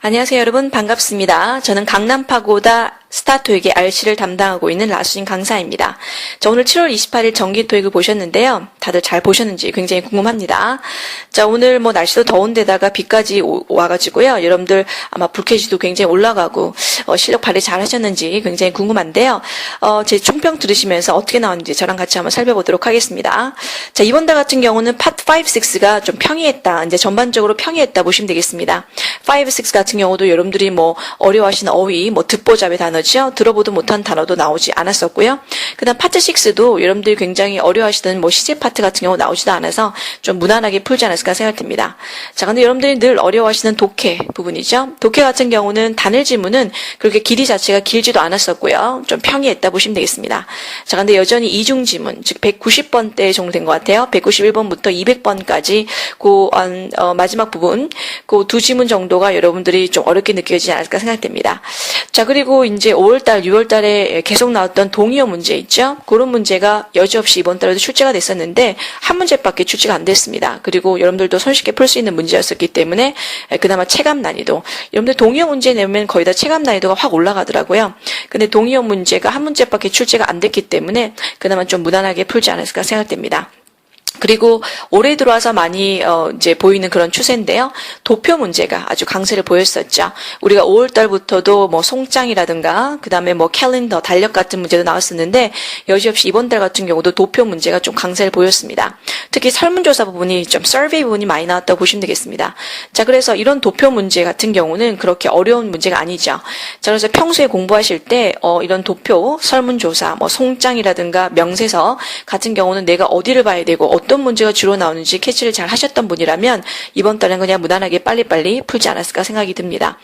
안녕하세요 여러분 반갑습니다. 저는 강남 파고다 스타토익의 RC를 담당하고 있는 라수진 강사입니다. 자 오늘 7월 28일 정기 토익을 보셨는데요. 다들 잘 보셨는지 굉장히 궁금합니다. 자 오늘 뭐 날씨도 더운데다가 비까지 오- 와가지고요. 여러분들 아마 불쾌지도 굉장히 올라가고 어, 실력 발휘 잘 하셨는지 굉장히 궁금한데요. 어, 제 총평 들으시면서 어떻게 나왔는지 저랑 같이 한번 살펴보도록 하겠습니다. 자 이번 달 같은 경우는 팟 5, 6가 좀 평이했다. 이제 전반적으로 평이했다 보시면 되겠습니다. 5, 6 같은 경우도 여러분들이 뭐 어려워하시는 어휘, 뭐 듣보잡의 단어 죠. 들어보도 못한 단어도 나오지 않았었고요. 그다음 파트 6도 여러분들이 굉장히 어려워하시던 뭐 시제 파트 같은 경우 나오지도 않아서 좀 무난하게 풀지 않았을까 생각됩니다. 자, 근데 여러분들이 늘 어려워하시는 독해 부분이죠. 독해 같은 경우는 단일 지문은 그렇게 길이 자체가 길지도 않았었고요. 좀 평이했다 보시면 되겠습니다. 자, 근데 여전히 이중 지문, 즉 190번대 정도 된 것 같아요. 191번부터 200번까지 그 음, 어, 마지막 부분 그 두 지문 정도가 여러분들이 좀 어렵게 느껴지지 않을까 생각됩니다. 자 그리고 이제 5월달, 6월달에 계속 나왔던 동의어 문제 있죠. 그런 문제가 여지없이 이번 달에도 출제가 됐었는데 한 문제밖에 출제가 안 됐습니다. 그리고 여러분들도 손쉽게 풀 수 있는 문제였었기 때문에 그나마 체감 난이도 여러분들 동의어 문제 내면 거의 다 체감 난이도가 확 올라가더라고요. 근데 동의어 문제가 한 문제밖에 출제가 안 됐기 때문에 그나마 좀 무난하게 풀지 않았을까 생각됩니다. 그리고 올해 들어와서 많이 어 이제 보이는 그런 추세인데요. 도표 문제가 아주 강세를 보였었죠. 우리가 5월 달부터도 뭐 송장이라든가 그다음에 뭐 캘린더 달력 같은 문제도 나왔었는데 여지없이 이번 달 같은 경우도 도표 문제가 좀 강세를 보였습니다. 특히 설문조사 부분이 좀 서베이 부분이 많이 나왔다고 보시면 되겠습니다. 자, 그래서 이런 도표 문제 같은 경우는 그렇게 어려운 문제가 아니죠. 자, 그래서 평소에 공부하실 때 어, 이런 도표, 설문조사, 뭐 송장이라든가 명세서 같은 경우는 내가 어디를 봐야 되고 어떤 문제가 주로 나오는지 캐치를 잘 하셨던 분이라면 이번 달은 그냥 무난하게 빨리빨리 풀지 않았을까 생각이 듭니다.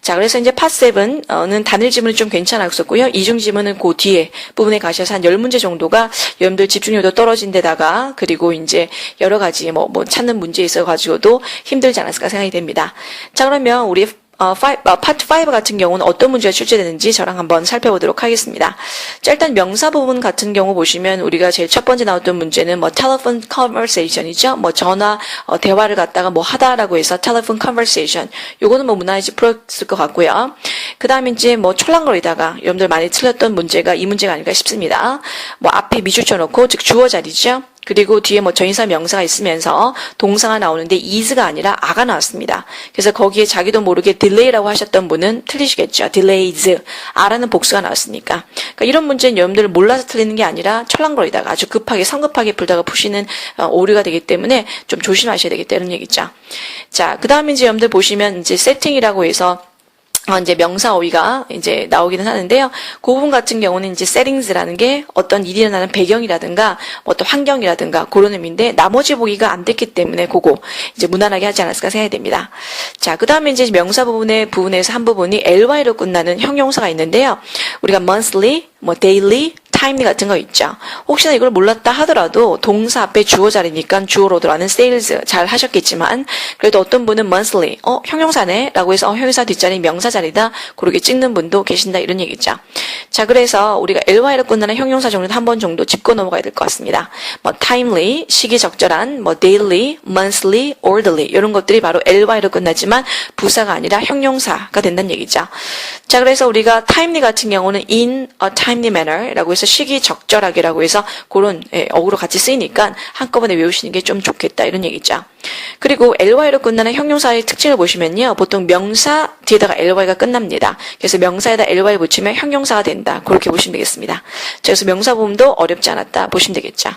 자, 그래서 이제 팟7은 단일 지문이 좀 괜찮았었고요. 이중 지문은 그 뒤에 부분에 가셔서 한 10문제 정도가 여러분들 집중력도 떨어진 데다가 그리고 이제 여러 가지 뭐, 뭐 찾는 문제 있어 가지고도 힘들지 않았을까 생각이 됩니다. 자, 그러면 우리 어, 어, 파트 5 같은 경우는 어떤 문제가 출제되는지 저랑 한번 살펴보도록 하겠습니다. 자, 일단 명사 부분 같은 경우 보시면 우리가 제일 첫 번째 나왔던 문제는 뭐 telephone conversation이죠. 뭐 전화 어, 대화를 갖다가 뭐 하다라고 해서 telephone conversation. 요거는 뭐 무난히 풀었을 것 같고요. 그 다음에 이제 뭐 촐랑거리다가 여러분들 많이 틀렸던 문제가 이 문제가 아닐까 싶습니다. 뭐 앞에 미줄 쳐놓고 즉 주어 자리죠. 그리고 뒤에 뭐 전인사 명사가 있으면서 동사가 나오는데 is가 아니라 아가 나왔습니다. 그래서 거기에 자기도 모르게 delay라고 하셨던 분은 틀리시겠죠. delays. 아라는 복수가 나왔으니까. 그러니까 이런 문제는 여러분들 몰라서 틀리는 게 아니라 철랑거리다가 아주 급하게 성급하게 풀다가 푸시는 어, 오류가 되기 때문에 좀 조심하셔야 되겠다는 얘기죠. 자, 그 다음에 이제 여러분들 보시면 이제 세팅이라고 해서 어, 이제 명사 어휘가 이제 나오기는 하는데요. 그 부분 같은 경우는 이제 settings라는 게 어떤 일이 일어나는 배경이라든가 뭐 어떤 환경이라든가 그런 의미인데 나머지 보기가 안 됐기 때문에 그거 이제 무난하게 하지 않았을까 생각이 됩니다. 자, 그 다음에 이제 명사 부분의 부분에서 한 부분이 ly로 끝나는 형용사가 있는데요. 우리가 monthly, 뭐 daily, timely 같은 거 있죠. 혹시나 이걸 몰랐다 하더라도 동사 앞에 주어 자리니까 주어로 들어가는 sales 잘 하셨겠지만 그래도 어떤 분은 monthly, 어 형용사네 라고 해서 어, 형용사 뒷자리 명사 자리다 그렇게 찍는 분도 계신다 이런 얘기죠. 자 그래서 우리가 ly로 끝나는 형용사 정도는 한 번 정도 짚고 넘어가야 될 것 같습니다. 뭐 timely, 시기적절한, 뭐 daily, monthly, orderly 이런 것들이 바로 ly로 끝나지만 부사가 아니라 형용사가 된다는 얘기죠. 자 그래서 우리가 timely 같은 경우는 in a timely manner라고 해서 시기 적절하게라고 해서 그런 예, 어구로 같이 쓰이니까 한꺼번에 외우시는 게 좀 좋겠다 이런 얘기죠. 그리고 ly로 끝나는 형용사의 특징을 보시면요. 보통 명사 뒤에다가 ly가 끝납니다. 그래서 명사에다 ly 붙이면 형용사가 된다. 그렇게 보시면 되겠습니다. 자, 그래서 명사 부분도 어렵지 않았다 보시면 되겠죠.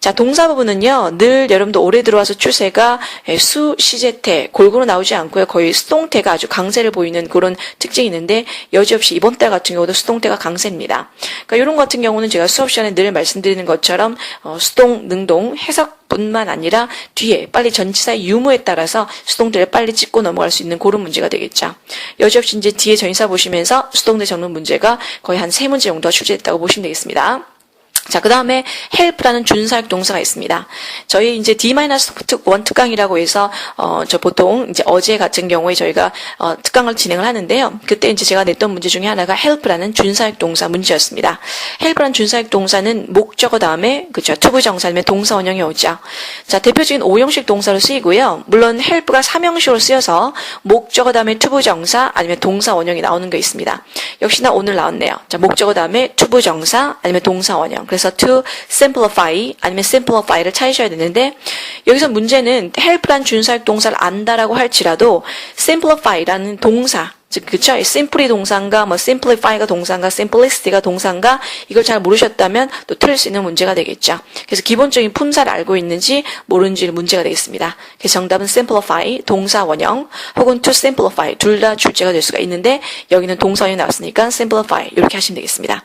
자, 동사 부분은요. 늘 여러분도 올해 들어와서 추세가 예, 수, 시제태 골고루 나오지 않고요. 거의 수동태가 아주 강세를 보이는 그런 특징이 있는데 여지없이 이번 달 같은 경우도 수동태가 강세입니다. 그러니까 이런 것 같은 경우는 제가 수업 시간에 늘 말씀드리는 것처럼 어, 수동, 능동, 해석 뿐만 아니라 뒤에 빨리 전치사의 유무에 따라서 수동태를 빨리 짚고 넘어갈 수 있는 그런 문제가 되겠죠. 여지없이 이제 뒤에 전치사 보시면서 수동태 적는 문제가 거의 한 세 문제 정도가 출제됐다고 보시면 되겠습니다. 자, 그 다음에 help라는 준사역 동사가 있습니다. 저희 이제 D-1 특강이라고 해서, 어, 저 보통 이제 어제 같은 경우에 저희가, 어, 특강을 진행을 하는데요. 그때 이제 제가 냈던 문제 중에 하나가 help라는 준사역 동사 문제였습니다. help라는 준사역 동사는 목적어 다음에, 그죠. 투부정사 아니면 동사 원형이 오죠. 자, 대표적인 오형식 동사로 쓰이고요. 물론 help가 삼형식으로 쓰여서 목적어 다음에 투부정사 아니면 동사 원형이 나오는 게 있습니다. 역시나 오늘 나왔네요. 자, 목적어 다음에 투부정사 아니면 동사 원형. 그래서 to simplify 아니면 simplify를 찾으셔야 되는데 여기서 문제는 help란 준사역 동사를 안다라고 할지라도 simplify라는 동사 즉 그쵸? simply 동사인가 뭐 simplify가 동사인가 simplicity가 동사인가 이걸 잘 모르셨다면 또 틀릴 수 있는 문제가 되겠죠. 그래서 기본적인 품사를 알고 있는지 모르는지 문제가 되겠습니다. 그래서 정답은 simplify 동사 원형 혹은 to simplify 둘 다 출제가 될 수가 있는데 여기는 동사 원형이 나왔으니까 simplify 이렇게 하시면 되겠습니다.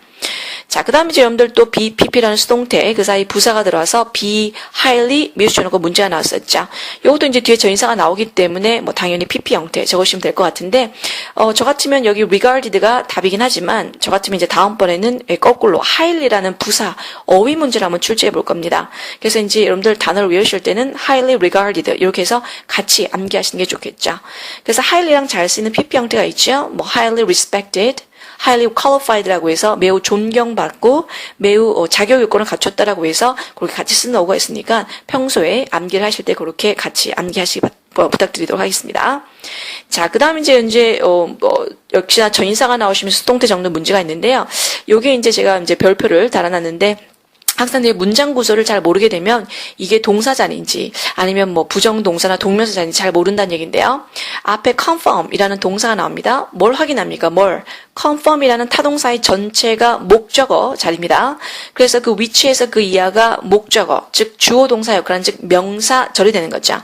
자, 그 다음에 이제 여러분들 또 be, pp라는 수동태, 그 사이 부사가 들어와서 be highly 미수쳐놓고 문제가 나왔었죠. 요것도 이제 뒤에 전인사가 나오기 때문에 뭐 당연히 pp 형태 적으시면 될 것 같은데, 어, 저 같으면 여기 regarded가 답이긴 하지만, 저 같으면 이제 다음번에는 예, 거꾸로 highly라는 부사, 어휘 문제를 한번 출제해 볼 겁니다. 그래서 이제 여러분들 단어를 외우실 때는 highly regarded, 이렇게 해서 같이 암기하시는 게 좋겠죠. 그래서 highly랑 잘 쓰이는 pp 형태가 있죠. 뭐 highly respected, highly qualified라고 해서 매우 존경받고 매우 어, 자격 요건을 갖췄다라고 해서 그렇게 같이 쓰는 어구가 있으니까 평소에 암기를 하실 때 그렇게 같이 암기하시기 바- 어, 부탁드리도록 하겠습니다. 자, 그 다음 이제 이제 어, 뭐, 역시나 전인사가 나오시면 수동태 적는 문제가 있는데요. 요게 이제 제가 이제 별표를 달아놨는데 학생들이 문장 구조를 잘 모르게 되면 이게 동사자인지 아니면 뭐 부정동사나 동명사자인지 잘 모른다는 얘기인데요. 앞에 confirm이라는 동사가 나옵니다. 뭘 확인합니까? 뭘? confirm이라는 타동사의 전체가 목적어 자리입니다. 그래서 그 위치에서 그 이하가 목적어, 즉 주어 동사 역할은 즉 명사절이 되는 거죠.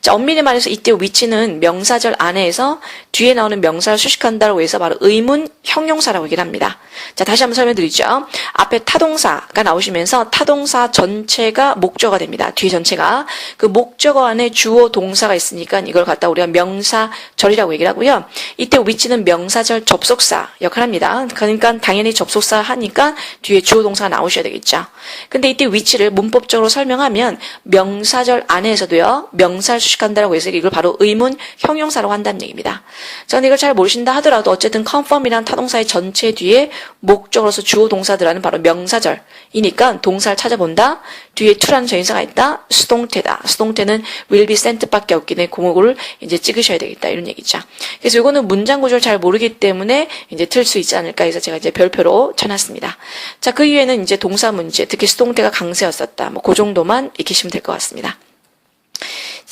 자, 엄밀히 말해서 이때 위치는 명사절 안에서 뒤에 나오는 명사를 수식한다고 해서 바로 의문 형용사라고 얘기를 합니다. 자, 다시 한번 설명드리죠. 앞에 타동사가 나오시면서 타동사 전체가 목적어가 됩니다. 뒤에 전체가. 그 목적어 안에 주어 동사가 있으니까 이걸 갖다 우리가 명사절이라고 얘기를 하고요. 이때 위치는 명사절 접속사 역할을 합니다. 그러니까 당연히 접속사 하니까 뒤에 주어 동사가 나오셔야 되겠죠. 근데 이때 위치를 문법적으로 설명하면 명사절 안에서도요. 명사를 수식한다고 해서 이걸 바로 의문 형용사라고 한다는 얘기입니다. 저는 이걸 잘 모르신다 하더라도 어쨌든 confirm이라는 타동사의 전체 뒤에 목적으로서 주어 동사들하는 바로 명사절이니까 동사를 찾아본다. 뒤에 to라는 전인사가 있다. 수동태다. 수동태는 will be sent밖에 없기 때문에 공목을 이제 찍으셔야 되겠다. 이런 얘기죠. 그래서 이거는 문장 구조를 잘 모르기 때문에 이제 틀 수 있지 않을까 해서 제가 이제 별표로 쳐놨습니다. 자, 그 이후에는 이제 동사 문제, 특히 수동태가 강세였었다. 뭐 그 정도만 익히시면 될 것 같습니다.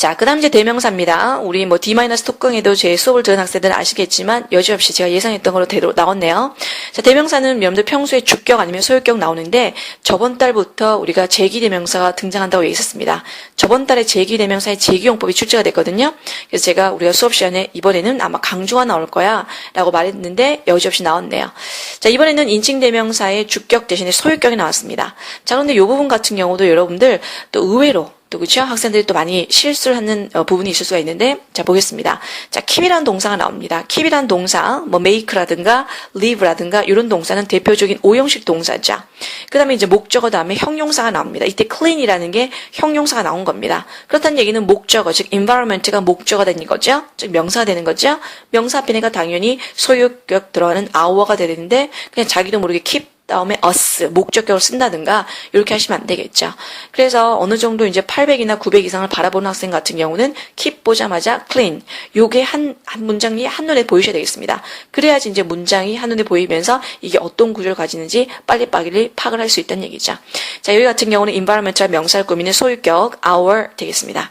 자, 그 다음 이제 대명사입니다. 우리 뭐 D- 특강에도 제 수업을 들은 학생들은 아시겠지만 여지없이 제가 예상했던 걸로 대로 나왔네요. 자, 대명사는 여러분들 평소에 주격 아니면 소유격 나오는데 저번 달부터 우리가 제기 대명사가 등장한다고 얘기했었습니다. 저번 달에 제기 대명사의 제기용법이 출제가 됐거든요. 그래서 제가 우리가 수업 시간에 이번에는 아마 강조가 나올 거야 라고 말했는데 여지없이 나왔네요. 자, 이번에는 인칭 대명사의 주격 대신에 소유격이 나왔습니다. 자, 그런데 이 부분 같은 경우도 여러분들 또 의외로 또 그렇죠? 학생들이 또 많이 실수를 하는 어, 부분이 있을 수가 있는데 자 보겠습니다. 자 keep이라는 동사가 나옵니다. keep이라는 동사 뭐 make라든가 live라든가 이런 동사는 대표적인 오형식 동사죠. 그다음에 이제 목적어 다음에 형용사가 나옵니다. 이때 clean이라는 게 형용사가 나온 겁니다. 그렇다는 얘기는 목적어 즉 environment가 목적어가 되는 거죠. 즉 명사가 되는 거죠. 명사 앞에 내가 당연히 소유격 들어가는 hour가 되는데 그냥 자기도 모르게 keep 다음에 us 목적격을 쓴다든가 이렇게 하시면 안 되겠죠. 그래서 어느 정도 이제 800이나 900 이상을 바라보는 학생 같은 경우는 keep 보자마자 clean 요게 한, 한 문장이 한눈에 보이셔야 되겠습니다. 그래야지 이제 문장이 한눈에 보이면서 이게 어떤 구조를 가지는지 빨리빨리 파악을 할 수 있다는 얘기죠. 자, 여기 같은 경우는 environmental 명사를 꾸미는 소유격 our 되겠습니다.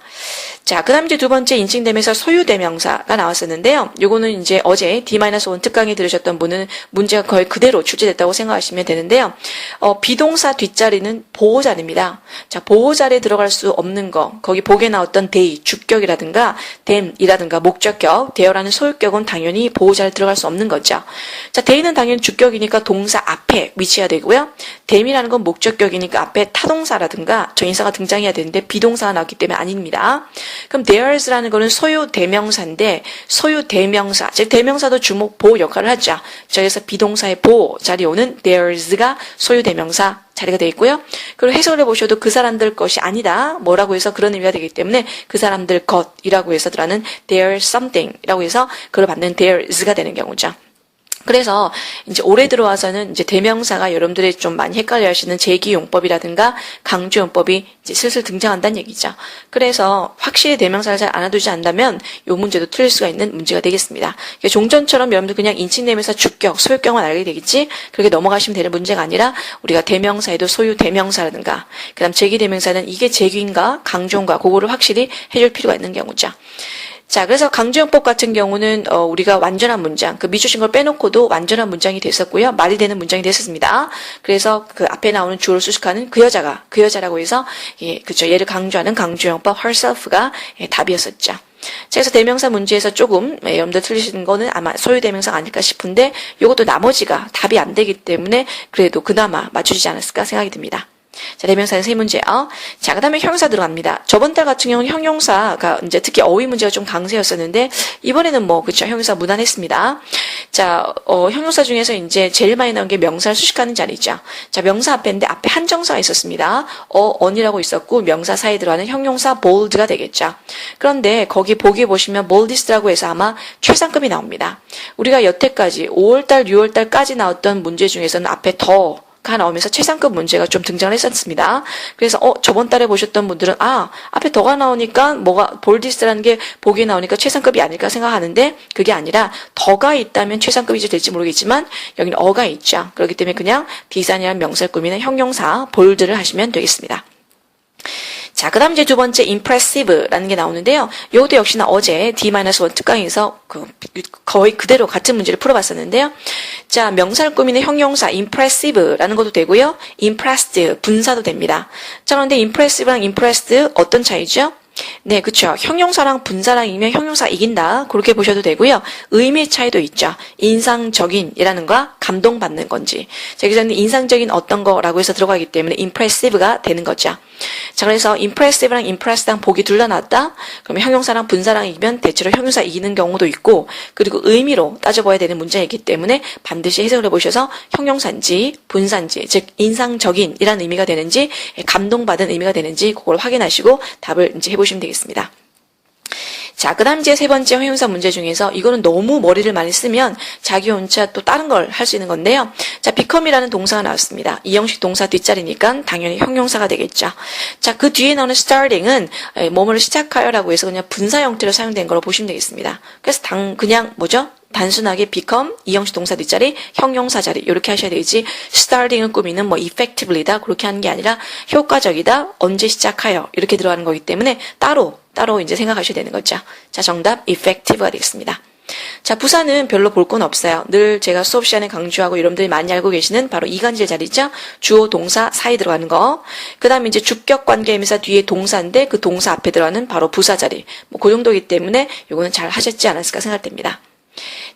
자, 그 다음 이제 두 번째 인칭되면서 소유대명사가 나왔었는데요. 요거는 이제 어제 D-1 특강에 들으셨던 분은 문제가 거의 그대로 출제됐다고 생각하시면 되는데요. 어, 비동사 뒷자리는 보호자리입니다. 자, 보호자리에 들어갈 수 없는 거, 거기 복에 나왔던 they, 주격이라든가 them이라든가 목적격, there라는 소유격은 당연히 보호자리에 들어갈 수 없는 거죠. 자, they는 당연히 주격이니까 동사 앞에 위치해야 되고요. them이라는 건 목적격이니까 앞에 타동사라든가 전인사가 등장해야 되는데 비동사가 나왔기 때문에 아닙니다. 그럼 theirs라는 거는 소유 대명사인데 소유 대명사 즉 대명사도 주목 보호 역할을 하죠. 자, 그래서 비동사의 보호 자리에 오는 theirs theirs가 소유 대명사 자리가 되어 있고요. 그리고 해석을 해보셔도 그 사람들 것이 아니다. 뭐라고 해서 그런 의미가 되기 때문에 그 사람들 것이라고 해서 들어가는 their something이라고 해서 그걸 받는 theirs가 되는 경우죠. 그래서 이제 올해 들어와서는 이제 대명사가 여러분들이 좀 많이 헷갈려 하시는 제기용법이라든가 강조용법이 이제 슬슬 등장한다는 얘기죠. 그래서 확실히 대명사를 잘 알아두지 않다면 이 문제도 틀릴 수가 있는 문제가 되겠습니다. 종전처럼 여러분들 그냥 인칭대명사 주격, 소유격만 알게 되겠지 그렇게 넘어가시면 되는 문제가 아니라 우리가 대명사에도 소유 대명사라든가 그다음 제기대명사는 이게 제기인가 강조인가 그거를 확실히 해줄 필요가 있는 경우죠. 자, 그래서 강조용법 같은 경우는 어, 우리가 완전한 문장, 그 미주신 걸 빼놓고도 완전한 문장이 됐었고요. 말이 되는 문장이 됐었습니다. 그래서 그 앞에 나오는 주어를 수식하는 그 여자가 그 여자라고 해서 예, 그죠. 얘를 강조하는 강조용법 herself가 예, 답이었었죠. 자, 그래서 대명사 문제에서 조금 예, 여러분들 틀리시는 거는 아마 소유 대명사가 아닐까 싶은데 이것도 나머지가 답이 안 되기 때문에 그래도 그나마 맞추지 않았을까 생각이 듭니다. 자, 대명사는 세 문제요. 자, 그 다음에 형용사 들어갑니다. 저번 달 같은 경우는 형용사가 이제 특히 어휘 문제가 좀 강세였었는데, 이번에는 뭐, 그쵸. 형용사 무난했습니다. 자, 어, 형용사 중에서 이제 제일 많이 나온 게 명사를 수식하는 자리죠. 자, 명사 앞에인데 앞에 한정사가 있었습니다. 어, on이라고 있었고, 명사 사이에 들어가는 형용사 bold가 되겠죠. 그런데 거기 보기 보시면 boldest라고 해서 아마 최상급이 나옵니다. 우리가 여태까지 5월달, 6월달까지 나왔던 문제 중에서는 앞에 더, 가 나오면서 최상급 문제가 좀 등장을 했었습니다. 그래서 어 저번 달에 보셨던 분들은 아 앞에 더가 나오니까 뭐가 볼디스라는 게 보기에 나오니까 최상급이 아닐까 생각하는데 그게 아니라 더가 있다면 최상급이 될지 모르겠지만 여기는 어가 있죠. 그렇기 때문에 그냥 디자인이라는 명사를 꾸미는 형용사 볼드를 하시면 되겠습니다. 자, 그 다음 이제 두 번째 impressive라는 게 나오는데요. 요것도 역시나 어제 D-1 특강에서 그 거의 그대로 같은 문제를 풀어봤었는데요. 자, 명사를 꾸미는 형용사 impressive라는 것도 되고요. impressed 분사도 됩니다. 자, 그런데 impressive랑 impressed 어떤 차이죠? 네, 그쵸. 형용사랑 분사랑이면 형용사 이긴다. 그렇게 보셔도 되고요. 의미 차이도 있죠. 인상적인이라는 거 감동받는 건지. 자, 여기서는 인상적인 어떤 거라고 해서 들어가기 때문에 impressive가 되는 거죠. 자, 그래서 impressive랑 impress랑 보기 둘러놨다. 그러면 형용사랑 분사랑 이기면 대체로 형용사 이기는 경우도 있고, 그리고 의미로 따져봐야 되는 문제이기 때문에 반드시 해석을 해보셔서 형용사인지 분사인지, 즉 인상적인이라는 의미가 되는지, 감동받은 의미가 되는지 그걸 확인하시고 답을 이제 해보시면 되겠습니다. 자, 그 다음 이제 세 번째 형용사 문제 중에서 이거는 너무 머리를 많이 쓰면 자기 혼자 또 다른 걸 할 수 있는 건데요. 자, become이라는 동사가 나왔습니다. 이 형식 동사 뒷자리니까 당연히 형용사가 되겠죠. 자, 그 뒤에 나오는 starting은 뭐뭐를 시작하여라고 해서 그냥 분사 형태로 사용된 걸로 보시면 되겠습니다. 그래서 당, 그냥 뭐죠? 단순하게 become 이형식 동사 뒷자리 형용사 자리 이렇게 하셔야 되지 starting을 꾸미는 뭐 effectively다 그렇게 하는 게 아니라 효과적이다 언제 시작하여 이렇게 들어가는 거기 때문에 따로 따로 이제 생각하셔야 되는 거죠. 자 정답 effective가 되겠습니다. 자, 부사는 별로 볼 건 없어요. 늘 제가 수업 시간에 강조하고 여러분들이 많이 알고 계시는 바로 이간질 자리죠. 주어, 동사 사이 들어가는 거. 그 다음에 이제 주격 관계임사 뒤에 동사인데 그 동사 앞에 들어가는 바로 부사 자리. 뭐 그 정도이기 때문에 요거는 잘 하셨지 않았을까 생각됩니다.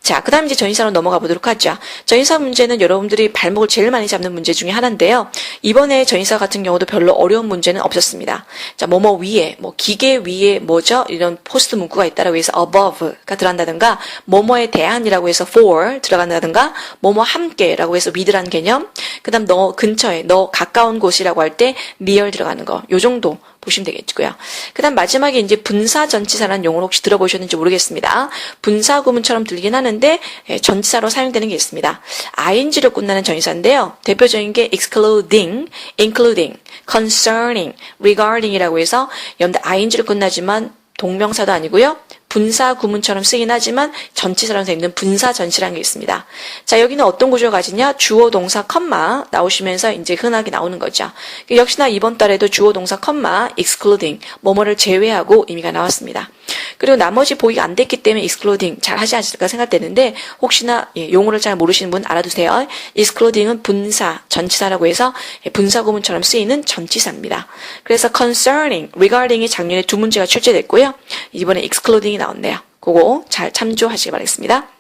자, 그 다음 이제 전인사로 넘어가 보도록 하죠. 전인사 문제는 여러분들이 발목을 제일 많이 잡는 문제 중에 하나인데요. 이번에 전인사 같은 경우도 별로 어려운 문제는 없었습니다. 자, 뭐뭐 위에, 뭐 기계 위에 뭐죠? 이런 포스트 문구가 있다라고 해서 above가 들어간다든가, 뭐뭐에 대한이라고 해서 for 들어간다든가, 뭐뭐 함께라고 해서 with라는 개념, 그 다음 너 근처에, 너 가까운 곳이라고 할 때 near 들어가는 거, 요 정도 보시면 되겠고요. 그 다음 마지막에 이제 분사 전치사라는 용어를 혹시 들어보셨는지 모르겠습니다. 분사 구문처럼 들긴 하는데 예, 전치사로 사용되는 게 있습니다. ing로 끝나는 전치사인데요. 대표적인 게 excluding, including, concerning, regarding이라고 해서 여러분들 ing로 끝나지만 동명사도 아니고요. 분사 구문처럼 쓰긴 하지만 전치사라는 서 있는 분사 전치라는 게 있습니다. 자, 여기는 어떤 구조가 가지냐? 주어 동사 컴마 나오시면서 이제 흔하게 나오는 거죠. 역시나 이번 달에도 주어 동사 컴마 excluding 뭐뭐를 제외하고 의미가 나왔습니다. 그리고 나머지 보기가 안 됐기 때문에 excluding 잘 하지 않을까 생각되는데 혹시나 예, 용어를 잘 모르시는 분 알아두세요. excluding은 분사 전치사라고 해서 예, 분사 구문처럼 쓰이는 전치사입니다. 그래서 concerning, regarding이 작년에 두 문제가 출제됐고요. 이번에 excluding이 나왔네요. 그거 잘 참조하시기 바라겠습니다.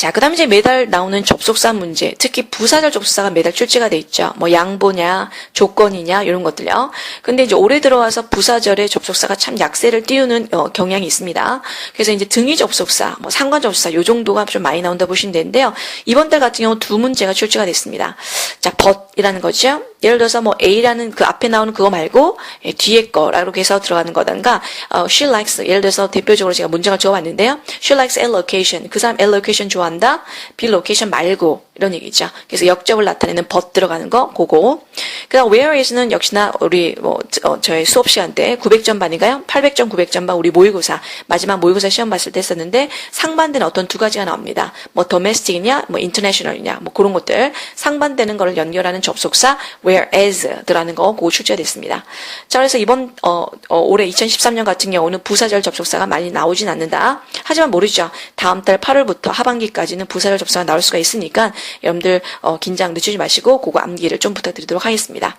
자, 그 다음에 이제 매달 나오는 접속사 문제, 특히 부사절 접속사가 매달 출제가 돼 있죠. 뭐 양보냐, 조건이냐, 이런 것들요. 근데 이제 올해 들어와서 부사절의 접속사가 참 약세를 띄우는 어, 경향이 있습니다. 그래서 이제 등위 접속사, 뭐 상관 접속사, 요 정도가 좀 많이 나온다 보시면 되는데요. 이번 달 같은 경우 두 문제가 출제가 됐습니다. 자, but이라는 거죠. 예를 들어서 뭐 A라는 그 앞에 나오는 그거 말고 예, 뒤에 거라고 해서 들어가는 거든가 어, she likes 예를 들어서 대표적으로 제가 문장을 적어봤는데요. she likes A location 그 사람 A location 좋아 한다. B location 말고 이런 얘기죠. 그래서 역접을 나타내는 but 들어가는 거 그거. 그다음 where is는 역시나 우리 뭐 어, 저희 수업 시간 때 900점 반인가요? 800점 900점 반 우리 모의고사 마지막 모의고사 시험 봤을 때 했었는데 상반되는 어떤 두 가지가 나옵니다. 뭐 domestic이냐 뭐 international이냐 뭐 그런 것들 상반되는 거를 연결하는 접속사 whereas 들어가는 거 그거 출제됐습니다. 자 그래서 이번 어, 어, 올해 2013년 같은 경우는 부사절 접속사가 많이 나오진 않는다. 하지만 모르죠. 다음 달 8월부터 하반기까지는 부사절 접속사가 나올 수가 있으니까 여러분들 어, 긴장 늦추지 마시고 그거 암기를 좀 부탁드리도록 하겠습니다.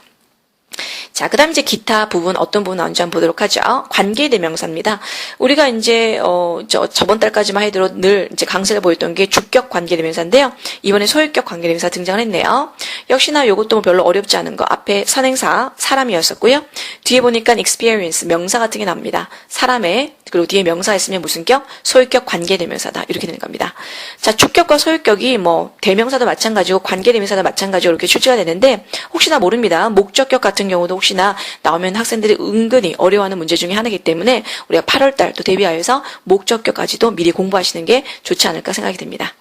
자, 그 다음 이제 기타 부분, 어떤 부분 나온지 한번 보도록 하죠. 관계대명사입니다. 우리가 이제, 어, 저, 저번 달까지만 해도 늘 이제 강세를 보였던 게 주격 관계대명사인데요. 이번에 소유격 관계대명사 등장을 했네요. 역시나 요것도 뭐 별로 어렵지 않은 거. 앞에 선행사, 사람이었었고요. 뒤에 보니까 experience, 명사 같은 게 나옵니다. 사람의, 그리고 뒤에 명사 있으면 무슨 격? 소유격 관계대명사다. 이렇게 되는 겁니다. 자, 주격과 소유격이 뭐, 대명사도 마찬가지고 관계대명사도 마찬가지고 이렇게 출제가 되는데, 혹시나 모릅니다. 목적격 같은 경우도 혹시나 나오면 학생들이 은근히 어려워하는 문제 중에 하나이기 때문에 우리가 8월 달 또 대비하여서 목적격까지도 미리 공부하시는 게 좋지 않을까 생각이 듭니다.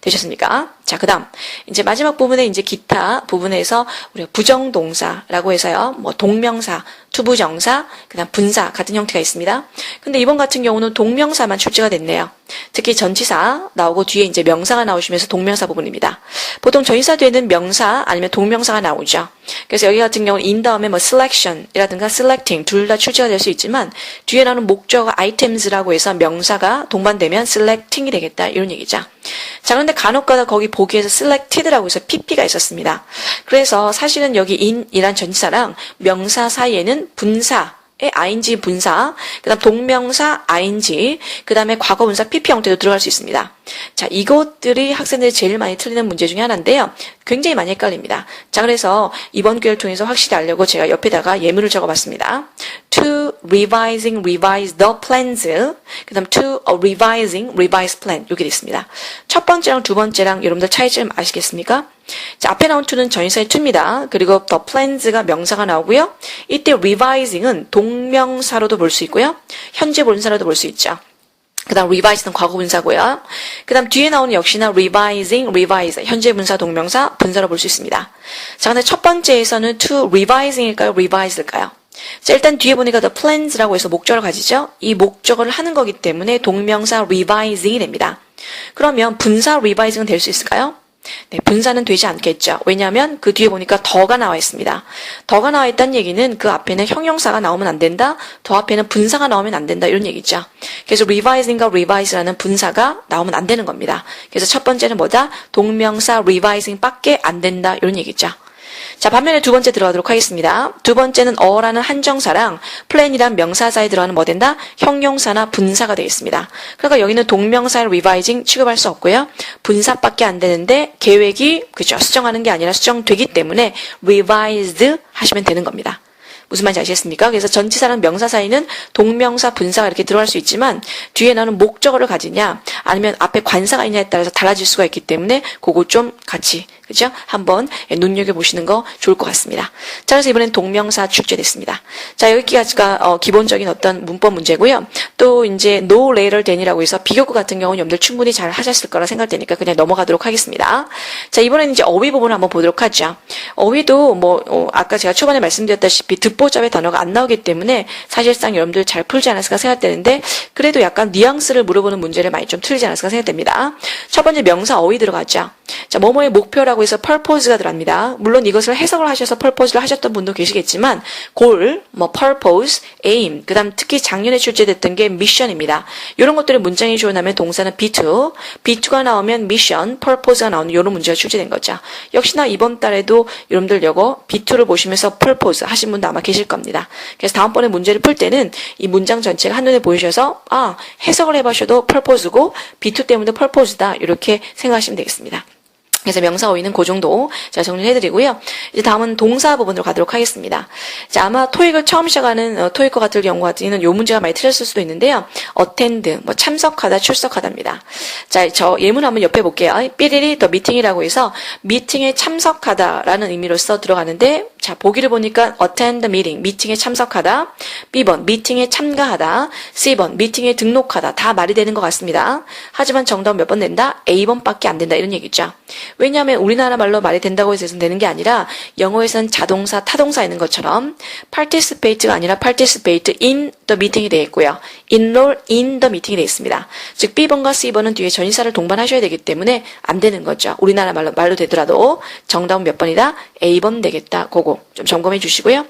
되셨습니까? 자, 그 다음. 이제 마지막 부분에 이제 기타 부분에서 우리가 부정동사라고 해서요. 뭐 동명사, 투부정사, 그 다음 분사 같은 형태가 있습니다. 근데 이번 같은 경우는 동명사만 출제가 됐네요. 특히 전치사 나오고 뒤에 이제 명사가 나오시면서 동명사 부분입니다. 보통 전치사 뒤에는 명사 아니면 동명사가 나오죠. 그래서 여기 같은 경우는 in 다음에 뭐 selection이라든가 selecting 둘 다 출제가 될 수 있지만 뒤에 나오는 목적어 items라고 해서 명사가 동반되면 selecting이 되겠다 이런 얘기죠. 자, 그런데 간혹가다 거기 보기에서 selected라고 해서 pp가 있었습니다. 그래서 사실은 여기 in이란 전치사랑 명사 사이에는 분사 의 ing 분사, 그 다음 동명사 ing, 그 다음에 과거 분사 pp 형태도 들어갈 수 있습니다. 자, 이것들이 학생들이 제일 많이 틀리는 문제 중에 하나인데요. 굉장히 많이 헷갈립니다. 자, 그래서 이번 기회를 통해서 확실히 알려고 제가 옆에다가 예문을 적어봤습니다. To revising, revise the plans, 그 다음 to revising, revise plan 이렇게 됐습니다. 첫 번째랑 두 번째랑 여러분들 차이점 아시겠습니까? 자, 앞에 나온 to는 전치사의 to입니다. 그리고 the plans가 명사가 나오고요. 이때 revising은 동명사로도 볼 수 있고요. 현재 본사로도 볼 수 있죠. 그 다음 revise는 과거 분사고요. 그 다음 뒤에 나오는 역시나 revising, revise, 현재 분사, 동명사, 분사로 볼 수 있습니다. 자, 근데 첫 번째에서는 to revising일까요? revise일까요? 자, 일단 뒤에 보니까 the plans라고 해서 목적어를 가지죠? 이 목적어를 하는 거기 때문에 동명사 revising이 됩니다. 그러면 분사 revising은 될 수 있을까요? 네, 분사는 되지 않겠죠. 왜냐하면 그 뒤에 보니까 더가 나와 있습니다. 더가 나와 있다는 얘기는 그 앞에는 형용사가 나오면 안 된다. 더 앞에는 분사가 나오면 안 된다. 이런 얘기죠. 그래서 revising과 revise라는 분사가 나오면 안 되는 겁니다. 그래서 첫 번째는 뭐다? 동명사 revising 밖에 안 된다. 이런 얘기죠. 자, 반면에 두 번째 들어가도록 하겠습니다. 두 번째는 어라는 한정사랑 플랜이란 명사 사이에 들어가는 뭐 된다? 형용사나 분사가 되겠습니다. 그러니까 여기는 동명사를 revising 취급할 수 없고요. 분사밖에 안 되는데 계획이 그죠 수정하는 게 아니라 수정되기 때문에 revised 하시면 되는 겁니다. 무슨 말인지 아시겠습니까? 그래서 전치사랑 명사 사이는 동명사, 분사가 이렇게 들어갈 수 있지만 뒤에 나는 목적어를 가지냐 아니면 앞에 관사가 있냐에 따라서 달라질 수가 있기 때문에 그거 좀 같이 그죠? 한번 눈여겨 보시는 거 좋을 것 같습니다. 자, 그래서 이번엔 동명사 출제됐습니다. 자, 여기까지가 어, 기본적인 어떤 문법 문제고요. 또 이제 no later than이라고 해서 비교구 같은 경우는 여러분들 충분히 잘 하셨을 거라 생각되니까 그냥 넘어가도록 하겠습니다. 자, 이번에는 이제 어휘 부분을 한번 보도록 하죠. 어휘도 뭐 어, 아까 제가 초반에 말씀드렸다시피 듣보잡의 단어가 안 나오기 때문에 사실상 여러분들 잘 풀지 않았을까 생각되는데 그래도 약간 뉘앙스를 물어보는 문제를 많이 좀 틀리지 않았을까 생각됩니다. 첫 번째 명사 어휘 들어가죠. 자, 뭐뭐의 목표라고 해서 purpose가 들어갑니다. 물론 이것을 해석을 하셔서 purpose를 하셨던 분도 계시겠지만 goal, 뭐 purpose, aim, 그 다음 특히 작년에 출제됐던 게 mission입니다. 이런 것들이 문장이 주어나면 동사는 B2, B2가 나오면 mission, purpose가 나오는 이런 문제가 출제된 거죠. 역시나 이번 달에도 여러분들 이거 B2를 보시면서 purpose 하신 분도 아마 계실 겁니다. 그래서 다음번에 문제를 풀 때는 이 문장 전체가 한눈에 보이셔서 아 해석을 해보셔도 purpose고 B2 때문에 purpose다 이렇게 생각하시면 되겠습니다. 그래서 명사 어휘는 그 정도 제가 정리해 드리고요. 이제 다음은 동사 부분으로 가도록 하겠습니다. 자, 아마 토익을 처음 시작하는 어, 토익과 같은 경우 같은 요 문제가 많이 틀렸을 수도 있는데요. attend, 뭐 참석하다, 출석하다입니다. 자, 저 예문 한번 옆에 볼게요. 삐리리 더 미팅이라고 해서 미팅에 참석하다라는 의미로서 들어가는데 자, 보기를 보니까 attend meeting, 미팅에 참석하다. B번, 미팅에 참가하다. C번, 미팅에 등록하다. 다 말이 되는 것 같습니다. 하지만 정답 몇 번 된다? A번밖에 안 된다. 이런 얘기죠. 왜냐하면 우리나라 말로 말이 된다고 해서 되는 게 아니라 영어에선 자동사, 타동사 있는 것처럼 participate가 아니라 participate in the meeting이 되어 있고요. enroll in the meeting이 되어 있습니다. 즉 B번과 C번은 뒤에 전치사를 동반하셔야 되기 때문에 안 되는 거죠. 우리나라 말로 말로 되더라도 정답은 몇 번이다? A번 되겠다. 그거 좀 점검해 주시고요.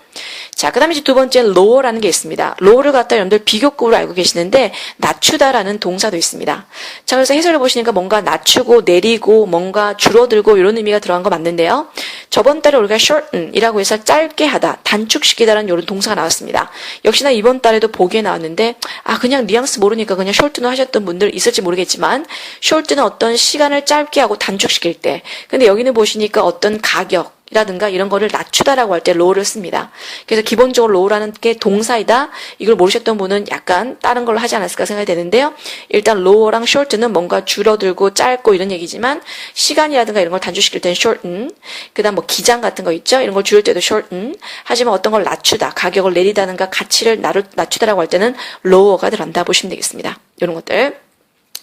자, 그 다음에 두 번째 lower라는 게 있습니다. lower를 갖다 여러분들 비교급으로 알고 계시는데 낮추다라는 동사도 있습니다. 자, 그래서 해설을 보시니까 뭔가 낮추고 내리고 뭔가 줄어들고 이런 의미가 들어간 거 맞는데요. 저번 달에 우리가 shorten이라고 해서 짧게 하다, 단축시키다라는 이런 동사가 나왔습니다. 역시나 이번 달에도 보기에 나왔는데 아 그냥 뉘앙스 모르니까 그냥 shorten을 하셨던 분들 있을지 모르겠지만 shorten은 어떤 시간을 짧게 하고 단축시킬 때 근데 여기는 보시니까 어떤 가격 이라든가 이런 거를 낮추다라고 할 때 low를 씁니다. 그래서 기본적으로 low라는 게 동사이다. 이걸 모르셨던 분은 약간 다른 걸로 하지 않았을까 생각이 되는데요. 일단 lower랑 short는 뭔가 줄어들고 짧고 이런 얘기지만 시간이라든가 이런 걸 단축시킬 때는 shorten. 그다음 뭐 기장 같은 거 있죠. 이런 걸 줄일 때도 shorten. 하지만 어떤 걸 낮추다, 가격을 내리다든가 가치를 낮추다라고 할 때는 lower가 들어간다 보시면 되겠습니다. 이런 것들.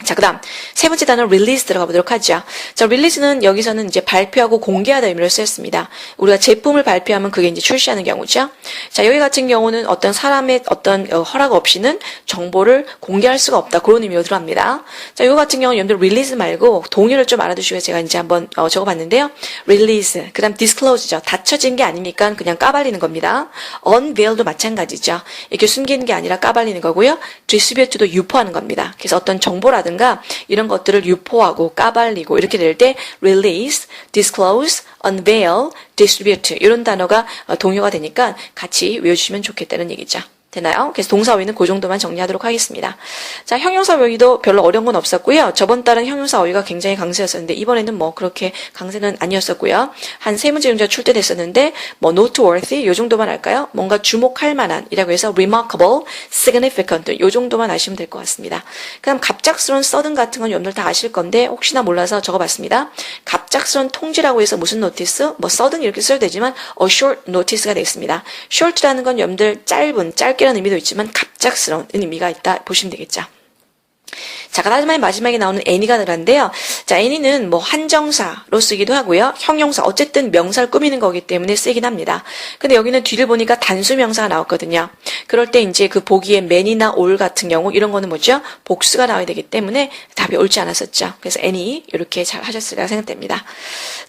자, 그 다음, 세 번째 단어 release 들어가 보도록 하죠. 자, release는 여기서는 이제 발표하고 공개하다 의미로 쓰였습니다. 우리가 제품을 발표하면 그게 이제 출시하는 경우죠. 자, 여기 같은 경우는 어떤 사람의 어떤 어, 허락 없이는 정보를 공개할 수가 없다. 그런 의미로 들어갑니다. 자, 이거 같은 경우는 여러분들 release 말고 동의를 좀 알아두시고 제가 이제 한번 어, 적어봤는데요. release, 그 다음 disclose죠. 닫혀진 게 아니니까 그냥 까발리는 겁니다. unveil도 마찬가지죠. 이렇게 숨기는 게 아니라 까발리는 거고요. distribute도 유포하는 겁니다. 그래서 어떤 정보라든 가 라든가 이런 것들을 유포하고 까발리고 이렇게 될 때 release, disclose, unveil, distribute 이런 단어가 어, 동요가 되니까 같이 외워주시면 좋겠다는 얘기죠. 되나요? 그래서 동사 어휘는 그 정도만 정리하도록 하겠습니다. 자, 형용사 어휘도 별로 어려운 건 없었고요. 저번 달은 형용사 어휘가 굉장히 강세였었는데 이번에는 뭐 그렇게 강세는 아니었었고요. 한 세 문제 정도 출제됐었는데 뭐 noteworthy 요 정도만 할까요? 뭔가 주목할 만한이라고 해서 remarkable, significant 요 정도만 아시면 될 것 같습니다. 그럼 갑작스러운 서든 같은 건 여러분들 다 아실 건데 혹시나 몰라서 적어봤습니다. 갑작스러운 통지라고 해서 무슨 노티스? 뭐 서든 이렇게 써도 되지만 a short notice가 되겠습니다. short라는 건 여러분들 짧은, 짧게 짧게라는 의미도 있지만 갑작스러운 의미가 있다 보시면 되겠죠. 자, 그다음에 마지막에 나오는 any가 들어간데요. 자, any는 뭐 한정사로 쓰기도 하고요. 형용사, 어쨌든 명사를 꾸미는 거기 때문에 쓰긴 합니다. 근데 여기는 뒤를 보니까 단수 명사가 나왔거든요. 그럴 때 이제 그 보기에 man이나 all 같은 경우 이런 거는 뭐죠? 복수가 나와야 되기 때문에 답이 옳지 않았었죠. 그래서 any 이렇게 잘 하셨으리라 생각됩니다.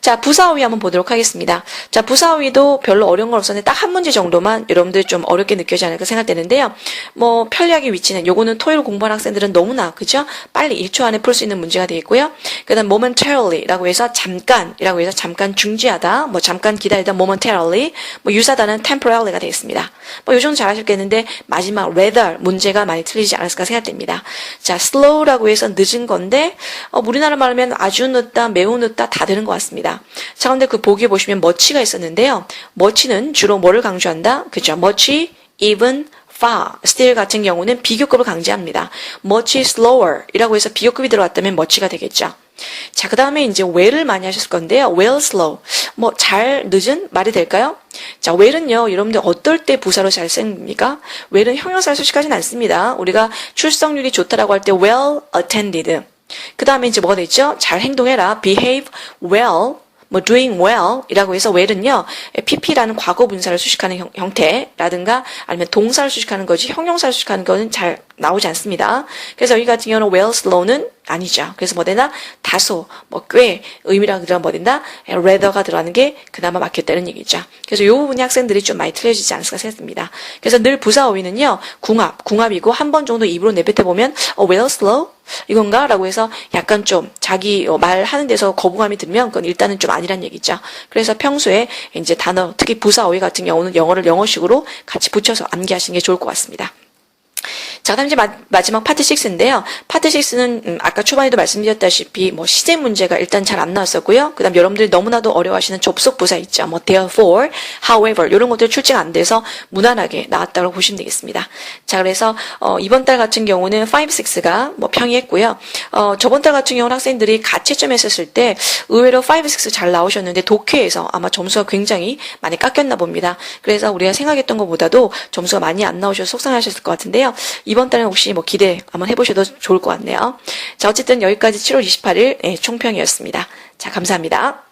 자, 부사어휘 한번 보도록 하겠습니다. 자, 부사어휘도 별로 어려운 건 없었는데 딱 한 문제 정도만 여러분들 좀 어렵게 느껴지지 않을까 생각되는데요. 뭐 편리하게 위치는 요거는 토요일 공부하는 학생들은 너무나 그죠? 빨리 1초 안에 풀 수 있는 문제가 되겠고요. 그 다음 momentary라고 해서 잠깐이라고 해서 잠깐 중지하다, 뭐 잠깐 기다리다 momentarily, 뭐 유사단은 temporarily,가 되겠습니다. 뭐 요 정도 잘 하셨겠는데 마지막 rather 문제가 많이 틀리지 않았을까 생각됩니다. 자, slow라고 해서 늦은 건데 어, 우리나라 말하면 아주 늦다, 매우 늦다 다 되는 것 같습니다. 자, 근데 그 보기에 보시면 much가 있었는데요. much는 주로 뭐를 강조한다? 그죠? much, even, far, still 같은 경우는 비교급을 강조합니다. much slower 이라고 해서 비교급이 들어왔다면 much가 되겠죠. 자, 그 다음에 이제 well을 많이 하셨을 건데요. well slow. 뭐, 잘 늦은 말이 될까요? 자, well은요, 여러분들 어떨 때 부사로 잘 씁니까? well은 형용사를 수식하진 않습니다. 우리가 출석률이 좋다라고 할 때 well attended. 그 다음에 이제 뭐가 되죠? 잘 행동해라. behave well. 뭐 doing well 이라고 해서 well은요 pp라는 과거 분사를 수식하는 형, 형태라든가 아니면 동사를 수식하는 거지 형용사를 수식하는 거는 잘 나오지 않습니다. 그래서 여기 같은 경우는 well slow는 아니죠. 그래서 뭐 되나 다소 뭐꽤 의미랑 들어간 뭐 된다 rather가 들어가는 게 그나마 맞겠다는 얘기죠. 그래서 이 부분이 학생들이 좀 많이 틀려지지 않을까 생각합니다. 그래서 늘 부사 어휘는요 궁합 궁합이고 한 번 정도 입으로 내뱉어 보면 어 well slow 이건가? 라고 해서 약간 좀 자기 어, 말하는 데서 거부감이 들면 그건 일단은 좀 아니란 얘기죠. 그래서 평소에 이제 단어, 특히 부사 어휘 같은 경우는 영어를 영어식으로 같이 붙여서 암기하시는 게 좋을 것 같습니다. 자, 그다음 이제 마, 지막 파트 6인데요. 파트 6는 음, 아까 초반에도 말씀드렸다시피 뭐 시제 문제가 일단 잘 안 나왔었고요. 그다음 여러분들이 너무나도 어려워하시는 접속 부사 있죠. 뭐 therefore, however 이런 것들 출제가 안 돼서 무난하게 나왔다고 보시면 되겠습니다. 자, 그래서 어, 이번 달 같은 경우는 5, 6가 뭐 평이했고요. 어, 저번 달 같은 경우는 학생들이 가채점 했었을 때 의외로 5, 6 잘 나오셨는데 독해에서 아마 점수가 굉장히 많이 깎였나 봅니다. 그래서 우리가 생각했던 것보다도 점수가 많이 안 나오셔서 속상하셨을 것 같은데요. 이번 달에 혹시 뭐 기대 한번 해보셔도 좋을 것 같네요. 자, 어쨌든 여기까지 7월 28일 예, 총평이었습니다. 자, 감사합니다.